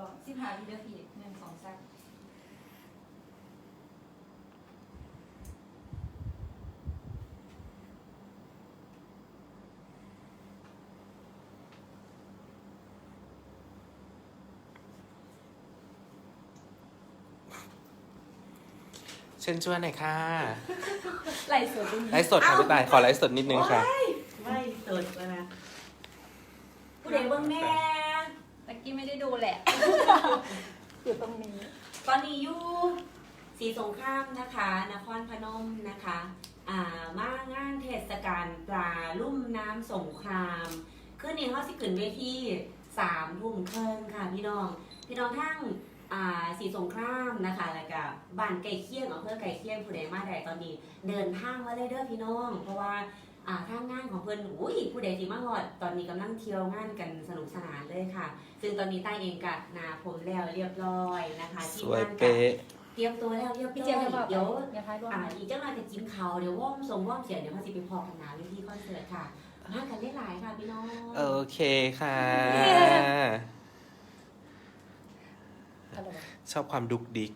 ลองสิบหาวินาทีหนึ่งสองสามเชิญชวนหน่อยค่ะไล่สดตรงไลนี้ฟ์สดค่ะพี่ตายขอไลฟ์สดนิดนึงค่ะ ไม่สดแล้วนะผู้ใดเบิ่งแน่ ตะกี้ไม่ได้ดูแหละ อยู่ตรงนี้ ตอนนี้อยู่สีสงครามนะคะ นครพนมนะคะ อ่ามางานเทศกาลปลาลุ่มน้ำสงครามคืนนี้เขาสิขึ้นเวทีสามทุ่มครึ่งค่ะพี่น้อง พี่น้องทั้งอ่าสีสงครามนะคะแล้วก็บ้านไก่เคียงอำเภอไก่เคียงผู้ใดมาใดตอนนี้ เดินทางมาเลยเด้อพี่น้อง เพราะว่า อ่าทางงานของเพิ่นอุ้ยผู้ใดที่มาฮอด ตอนนี้กำลังเที่ยวงานกันสนุกสนานเลยค่ะ ซึ่งตอนนี้ใต้ายเองกันาผมแล้วเรียบร้อยนะคะ สที่วยงานกัเป๊ะ เตรียมตัวแล้วเรียบพี่ร้เจอมยส์จะบอกเดี๋ยวอย่าท้ายร่วมอ่าอีกเจ้าหน้ายจะกินเขาวเดี๋ยวว่อมทรงว่อมเสียงเดี๋ยวเขาสิไปพอกันหนาเวทีคอนเสิร์ตค่ะมากันได้หลายค่ะพี่น้อง โอเคค่ะ อะไรวะชอบความดุกดิก